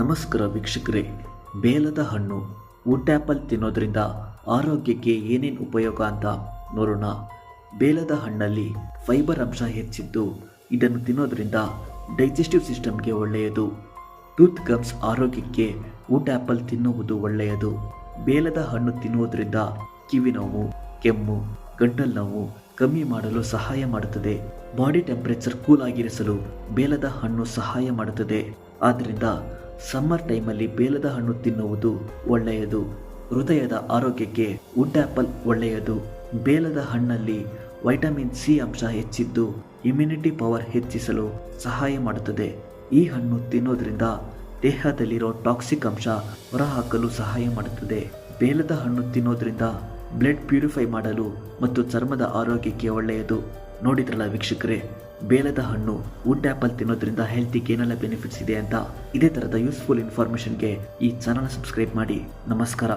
ನಮಸ್ಕಾರ ವೀಕ್ಷಕರೇ. ಬೇಲದ ಹಣ್ಣು ಊಟ್ಯಾಪಲ್ ತಿನ್ನೋದ್ರಿಂದ ಆರೋಗ್ಯಕ್ಕೆ ಏನೇನು ಉಪಯೋಗ ಅಂತ ನೋಡೋಣ. ಬೇಲದ ಹಣ್ಣಲ್ಲಿ ಫೈಬರ್ ಅಂಶ ಹೆಚ್ಚಿದ್ದು ಇದನ್ನು ತಿನ್ನೋದ್ರಿಂದ ಡೈಜೆಸ್ಟಿವ್ ಸಿಸ್ಟಮ್ಗೆ ಒಳ್ಳೆಯದು. ಟೂತ್ ಗಮ್ಸ್ ಆರೋಗ್ಯಕ್ಕೆ ಊಟ್ಯಾಪಲ್ ತಿನ್ನುವುದು ಒಳ್ಳೆಯದು. ಬೇಲದ ಹಣ್ಣು ತಿನ್ನುವುದರಿಂದ ಕಿವಿ ನೋವು, ಕೆಮ್ಮು, ಗಂಟಲು ನೋವು ಕಮ್ಮಿ ಮಾಡಲು ಸಹಾಯ ಮಾಡುತ್ತದೆ. ಬಾಡಿ ಟೆಂಪರೇಚರ್ ಕೂಲ್ ಆಗಿರಿಸಲು ಬೇಲದ ಹಣ್ಣು ಸಹಾಯ ಮಾಡುತ್ತದೆ. ಆದ್ದರಿಂದ ಸಮ್ಮರ್ ಟೈಮಲ್ಲಿ ಬೇಲದ ಹಣ್ಣು ತಿನ್ನುವುದು ಒಳ್ಳೆಯದು. ಹೃದಯದ ಆರೋಗ್ಯಕ್ಕೆ ವುಡ್ ಆ್ಯಪಲ್ ಒಳ್ಳೆಯದು. ಬೇಲದ ಹಣ್ಣಲ್ಲಿ ವೈಟಮಿನ್ ಸಿ ಅಂಶ ಹೆಚ್ಚಿದ್ದು ಇಮ್ಯುನಿಟಿ ಪವರ್ ಹೆಚ್ಚಿಸಲು ಸಹಾಯ ಮಾಡುತ್ತದೆ. ಈ ಹಣ್ಣು ತಿನ್ನೋದ್ರಿಂದ ದೇಹದಲ್ಲಿರೋ ಟಾಕ್ಸಿಕ್ ಅಂಶ ಹೊರಹಾಕಲು ಸಹಾಯ ಮಾಡುತ್ತದೆ. ಬೇಲದ ಹಣ್ಣು ತಿನ್ನೋದ್ರಿಂದ ಬ್ಲಡ್ ಪ್ಯೂರಿಫೈ ಮಾಡಲು ಮತ್ತು ಚರ್ಮದ ಆರೋಗ್ಯಕ್ಕೆ ಒಳ್ಳೆಯದು. ನೋಡಿದ್ರಲ್ಲ ವೀಕ್ಷಕರೇ? ಬೇಲದ ಹಣ್ಣು ವುಡ್ ಆಪಲ್ ತಿನ್ನೋದ್ರಿಂದ ಹೆಲ್ತಿಗೆ ಏನೆಲ್ಲ ಬೆನಿಫಿಟ್ಸ್ ಇದೆ ಅಂತ ಇದೇ ಥರದ ಯೂಸ್ಫುಲ್ ಇನ್ಫಾರ್ಮೇಷನ್ಗೆ ಈ ಚಾನಲ್ ಸಬ್ಸ್ಕ್ರೈಬ್ ಮಾಡಿ. ನಮಸ್ಕಾರ.